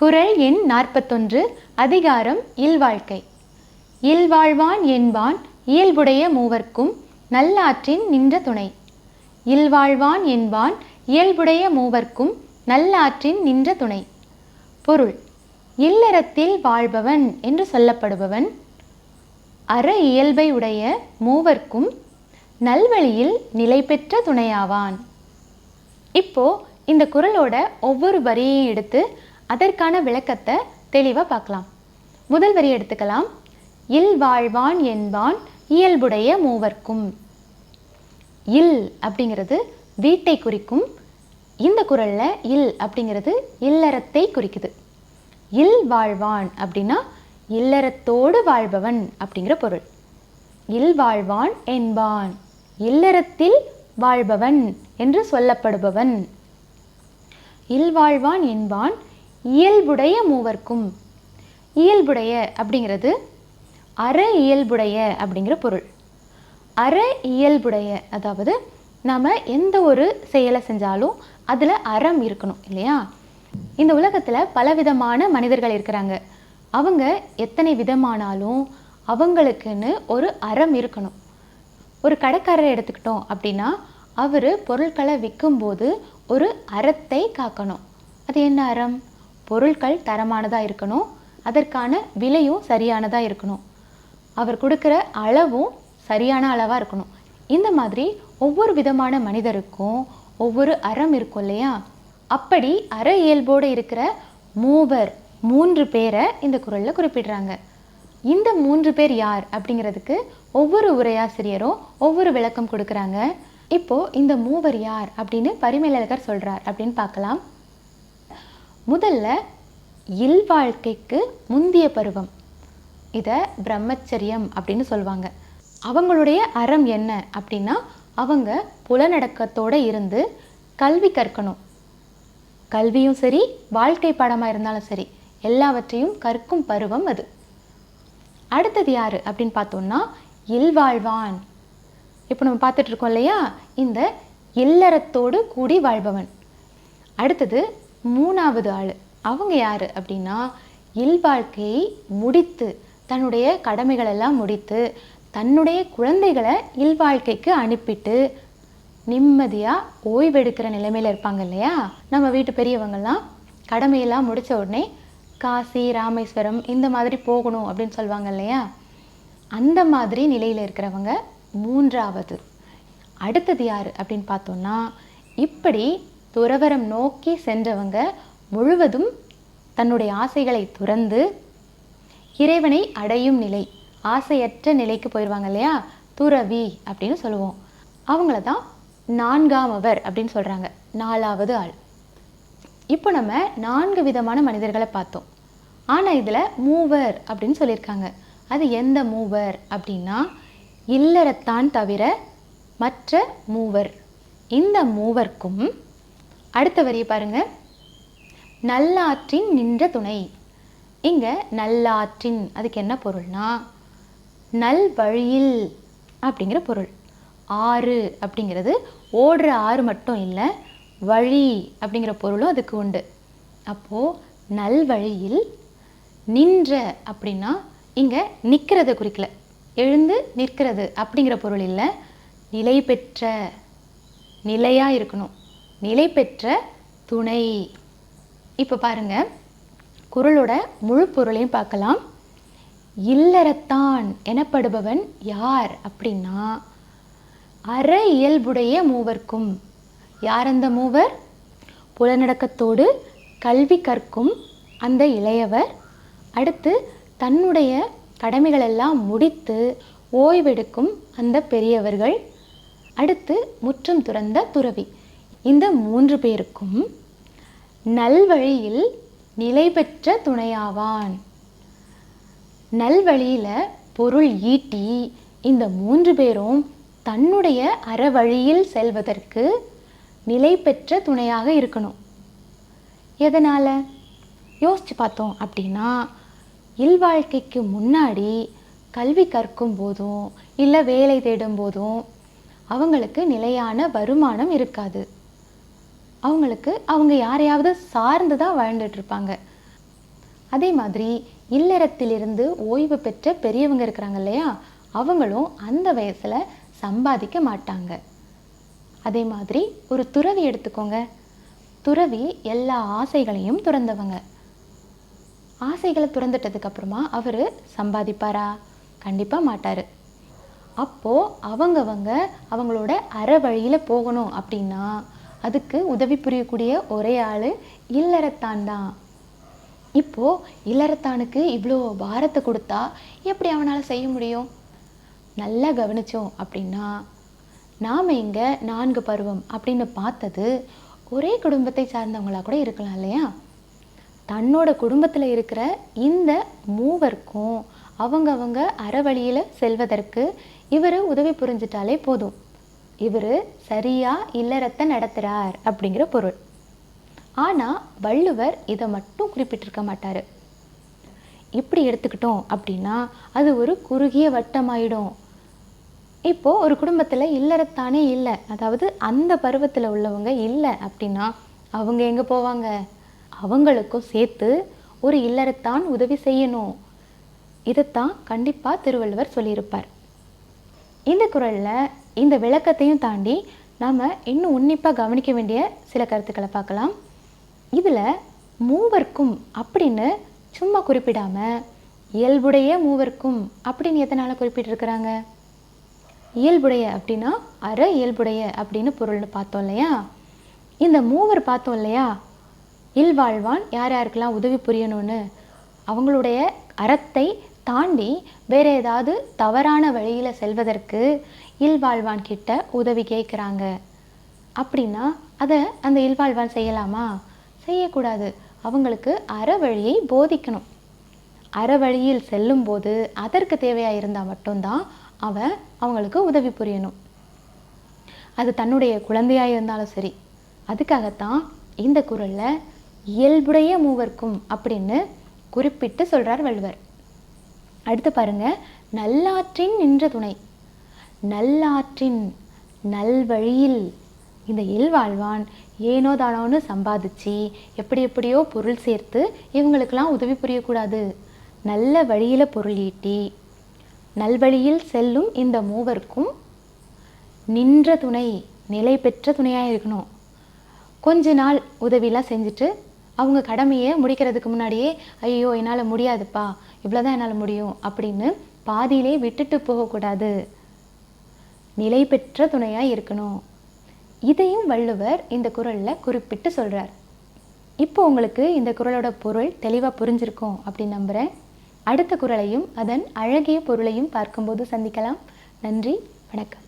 குறள் எண் நாற்பத்தொன்று அதிகாரம் இல்வாழ்க்கை. இல்வாழ்வான் என்பான் இயல்புடைய மூவர்க்கும் நல்லாற்றின் நின்ற துணை. இல்வாழ்வான் என்பான் இயல்புடைய மூவர்க்கும் நல்லாற்றின் நின்ற துணை. பொருள் இல்லறத்தில் வாழ்பவன் என்று சொல்லப்படுபவன் அற இயல்பை உடைய மூவர்க்கும் நல்வழியில் நிலை பெற்ற துணையாவான். இப்போ இந்த குறளோட ஒவ்வொரு வரியையும் எடுத்து அதற்கான விளக்கத்தை தெளிவாக பார்க்கலாம். முதல் வரி எடுத்துக்கலாம். இல் வாழ்வான் என்பான் இயல்புடைய மூவர்க்கும். இல் அப்படிங்கிறது வீட்டை குறிக்கும். இந்த குறளில் இல் அப்படிங்கிறது இல்லறத்தை குறிக்குது. இல் வாழ்வான் அப்படின்னா இல்லறத்தோடு வாழ்பவன் அப்படிங்கிற பொருள். இல் வாழ்வான் என்பான் இல்லறத்தில் வாழ்பவன் என்று சொல்லப்படுபவன். இல்வாழ்வான் என்பான் இயல்புடைய மூவர்க்கும். இயல்புடைய அப்படிங்கிறது அற இயல்புடைய அப்படிங்கிற பொருள். அற இயல்புடைய அதாவது நாம் எந்த ஒரு செயலை செஞ்சாலும் அதில் அறம் இருக்கணும் இல்லையா? இந்த உலகத்தில் பலவிதமான மனிதர்கள் இருக்கிறாங்க. அவங்க எத்தனை விதமானாலும் அவங்களுக்குன்னு ஒரு அறம் இருக்கணும். ஒரு கடைக்காரரை எடுத்துக்கிட்டோம் அப்படின்னா அவர் பொருட்களை விற்கும்போது ஒரு அறத்தை காக்கணும். அது என்ன அறம்? பொருட்கள் தரமானதாக இருக்கணும். அதற்கான விலையும் சரியானதாக இருக்கணும். அவர் கொடுக்குற அளவும் சரியான அளவாக இருக்கணும். இந்த மாதிரி ஒவ்வொரு விதமான மனிதருக்கும் ஒவ்வொரு அறம் இருக்கும் இல்லையா? அப்படி அற இயல்போடு இருக்கிற மூவர் மூன்று பேரை இந்த குரலில் குறிப்பிடுறாங்க. இந்த மூன்று பேர் யார் அப்படிங்கிறதுக்கு ஒவ்வொரு உரையாசிரியரும் ஒவ்வொரு விளக்கம் கொடுக்குறாங்க. இப்போ இந்த மூவர் யார் அப்படின்னு பரிமேலழகர் சொல்றார். அப்படின்னு பார்க்கலாம். முதல்ல இல்வாழ்க்கைக்கு முந்திய பருவம். இதை பிரம்மச்சரியம் அப்படின்னு சொல்லுவாங்க அவங்களுடைய அறம் என்ன அப்படின்னா அவங்க புலநடக்கத்தோடு இருந்து கல்வி கற்கணும். கல்வியும் சரி வாழ்க்கை பாடமாக இருந்தாலும் சரி எல்லாவற்றையும் கற்கும் பருவம் அது. அடுத்தது யார் அப்படின்னு பார்த்தோம்னா இல்வாழ்வான் இப்போ நம்ம பார்த்துட்ருக்கோம் இல்லையா? இந்த இல்லறத்தோடு கூடி வாழ்பவன். அடுத்தது மூணாவது ஆள். அவங்க யார் அப்படின்னா இல்வாழ்க்கையை முடித்து தன்னுடைய கடமைகளெல்லாம் முடித்து தன்னுடைய குழந்தைகளை இல்வாழ்க்கைக்கு அனுப்பிட்டு நிம்மதியாக ஓய்வெடுக்கிற நிலைமையில் இருப்பாங்க இல்லையா? நம்ம வீட்டு பெரியவங்கள்லாம் கடமையெல்லாம் முடித்த உடனே காசி ராமேஸ்வரம் இந்த மாதிரி போகணும் அப்படின்னு சொல்லுவாங்க இல்லையா? அந்த மாதிரி நிலையில் இருக்கிறவங்க மூன்றாவது. அடுத்தது யார் அப்படின்னு பார்த்தோன்னா இப்படி துறவரம் நோக்கி சென்றவங்க முழுவதும் தன்னுடைய ஆசைகளை துறந்து இறைவனை அடையும் நிலை ஆசையற்ற நிலைக்கு போயிடுவாங்க இல்லையா? துறவி அப்படின்னு சொல்லுவோம். அவங்கள தான் நான்காமவர் அப்படின்னு சொல்கிறாங்க நாலாவது ஆள். இப்போ நம்ம நான்கு விதமான மனிதர்களை பார்த்தோம். ஆனால் இதில் மூவர் அப்படின்னு சொல்லியிருக்காங்க. அது எந்த மூவர் அப்படின்னா இல்லறத்தான் தவிர மற்ற மூவர். இந்த மூவர்க்கும் அடுத்த வரியை பாருங்கள் நல்லாற்றின் நின்ற துணை. இங்கே நல்லாற்றின் அதுக்கு என்ன பொருள்னா நல் வழியில் அப்படிங்கிற பொருள். ஆறு அப்படிங்கிறது ஓடுற ஆறு மட்டும் இல்லை வழி அப்படிங்கிற பொருளும் அதுக்கு உண்டு. அப்போது நல் வழியில் நின்ற அப்படின்னா இங்கே நிற்கிறத குறிக்கல. எழுந்து நிற்கிறது அப்படிங்கிற பொருள் இல்லை நிலை பெற்ற நிலையாக இருக்கணும். நிலை பெற்ற துணை. இப்போ பாருங்க குறளோட முழு பொருளையும் பார்க்கலாம். இல்லறத்தான் எனப்படுபவன் யார் அப்படின்னா அற இயல்புடைய மூவர்க்கும். யார் அந்த மூவர்? புலநடக்கத்தோடு கல்வி கற்கும் அந்த இளையவர். அடுத்து தன்னுடைய கடமைகளெல்லாம் முடித்து ஓய்வெடுக்கும் அந்த பெரியவர்கள். அடுத்து முற்றும் துறந்த துறவி. இந்த மூன்று பேருக்கும் நல்வழியில் நிலை பெற்ற துணையாவான். நல்வழியில் பொருள் ஈட்டி இந்த மூன்று பேரும் தன்னுடைய அறவழியில் செல்வதற்கு நிலை பெற்ற துணையாக இருக்கணும். எதனால்? யோசித்து பார்த்தோம் அப்படின்னா இல்வாழ்க்கைக்கு முன்னாடி கல்வி கற்கும் போதும் இல்லை வேலை தேடும் போதும் அவங்களுக்கு நிலையான வருமானம் இருக்காது. அவங்களுக்கு அவங்க யாரையாவது சார்ந்து தான் வாழ்ந்துட்டுருப்பாங்க அதே மாதிரி இல்லறத்திலிருந்து ஓய்வு பெற்ற பெரியவங்க இருக்கிறாங்க இல்லையா? அவங்களும் அந்த வயசில் சம்பாதிக்க மாட்டாங்க. அதே மாதிரி ஒரு துறவி எடுத்துக்கோங்க. துறவி எல்லா ஆசைகளையும் துறந்தவங்க. ஆசைகளை துறந்துட்டதுக்கப்புறமா அவர் சம்பாதிப்பாரா? கண்டிப்பாக மாட்டார். அப்போது அவங்கவங்க அவங்களோட அற வழியில் போகணும் அப்படின்னா அதுக்கு உதவி புரியக்கூடிய ஒரே ஆள் இல்லறத்தான் தான் இப்போது இல்லறத்தானுக்கு இவ்வளோ பாரத்தை கொடுத்தா எப்படி அவனால் செய்ய முடியும்? நல்லா கவனிச்சோம் அப்படின்னா நாம் இங்கே நான்கு பருவம் அப்படின்னு பார்த்தது ஒரே குடும்பத்தை சார்ந்தவங்களா கூட இருக்கலாம் இல்லையா? தன்னோட குடும்பத்தில் இருக்கிற இந்த மூவருக்கும் அவங்கவங்க அறவழியில் செல்வதற்கு இவர் உதவி புரிஞ்சிட்டாலே போதும். இவர் சரியாக இல்லறத்தை நடத்துகிறார் அப்படிங்கிற பொருள். ஆனால் வள்ளுவர் இதை மட்டும் குறிப்பிட்டிருக்க மாட்டார். இப்படி எடுத்துக்கிட்டோம் அப்படின்னா அது ஒரு குறுகிய வட்டமாயிடும். இப்போது ஒரு குடும்பத்தில் இல்லறத்தானே இல்லை. அதாவது அந்த பருவத்தில் உள்ளவங்க இல்லை அப்படின்னா அவங்க எங்கே போவாங்க? அவங்களுக்கும் சேர்த்து ஒரு இல்லறத்தான் உதவி செய்யணும். இதைத்தான் கண்டிப்பாக திருவள்ளுவர் சொல்லியிருப்பார். இந்த குறளில் இந்த விளக்கத்தையும் தாண்டி நாம் இன்னும் உன்னிப்பாக கவனிக்க வேண்டிய சில கருத்துக்களை பார்க்கலாம். இதில் மூவர்க்கும் அப்படின்னு சும்மா குறிப்பிடாம இயல்புடைய மூவர்க்கும் அப்படின்னு எதனால் குறிப்பிட்டிருக்கிறாங்க? இயல்புடைய அப்படின்னா அற இயல்புடைய அப்படின்னு பொருள்னு பார்த்தோம் இல்லையா? இந்த மூவர் பார்த்தோம் இல்லையா? இல்வாழ்வான் யார் யாருக்கெல்லாம் உதவி புரியணும்னு அவங்களுடைய அறத்தை தாண்டி வேற ஏதாவது தவறான வழியில் செல்வதற்கு இல்வாழ்வான் கிட்ட உதவி கேட்குறாங்க. அப்படின்னா அதை அந்த இல்வாழ்வான் செய்யலாமா? செய்யக்கூடாது. அவங்களுக்கு அற வழியை போதிக்கணும். அற வழியில் செல்லும்போது அதற்கு தேவையாக இருந்தால் மட்டும்தான் அவன் அவங்களுக்கு உதவி புரியணும். அது தன்னுடைய குழந்தையாக இருந்தாலும் சரி. அதுக்காகத்தான் இந்த குரலில் இயல்புடைய மூவர்க்கும் அப்படின்னு குறிப்பிட்டு சொல்கிறார் வள்ளுவர். அடுத்து பாருங்க. நல்லாற்றின் நின்ற துணை. நல்லாற்றின் நல்வழியில் இந்த இல்வாழ்வான் ஏனோ தானோன்னு சம்பாதிச்சு எப்படி எப்படியோ பொருள் சேர்த்து இவங்களுக்கெல்லாம் உதவி புரியக்கூடாது. நல்ல வழியில் பொருள் ஈட்டி நல்வழியில் செல்லும் இந்த மூவருக்கும் நின்ற துணை நிலை பெற்ற துணையாக இருக்கணும். கொஞ்ச நாள் உதவிலாம் செஞ்சுட்டு அவங்க கடமையை முடிக்கிறதுக்கு முன்னாடியே ஐயோ என்னால் முடியாதுப்பா. இவ்வளோதான் என்னால் முடியும். அப்படின்னு பாதியிலே விட்டுட்டு போகக்கூடாது. நிலை பெற்ற துணையாக இருக்கணும். இதையும் வள்ளுவர் இந்த குறளில் குறிப்பிட்டு சொல்கிறார் இப்போ உங்களுக்கு இந்த குறளோட பொருள் தெளிவாக புரிஞ்சிருக்கும் அப்படின்னு நம்புகிறேன் அடுத்த குறளையும் அதன் அழகிய பொருளையும் பார்க்கும்போது சந்திக்கலாம். நன்றி வணக்கம்.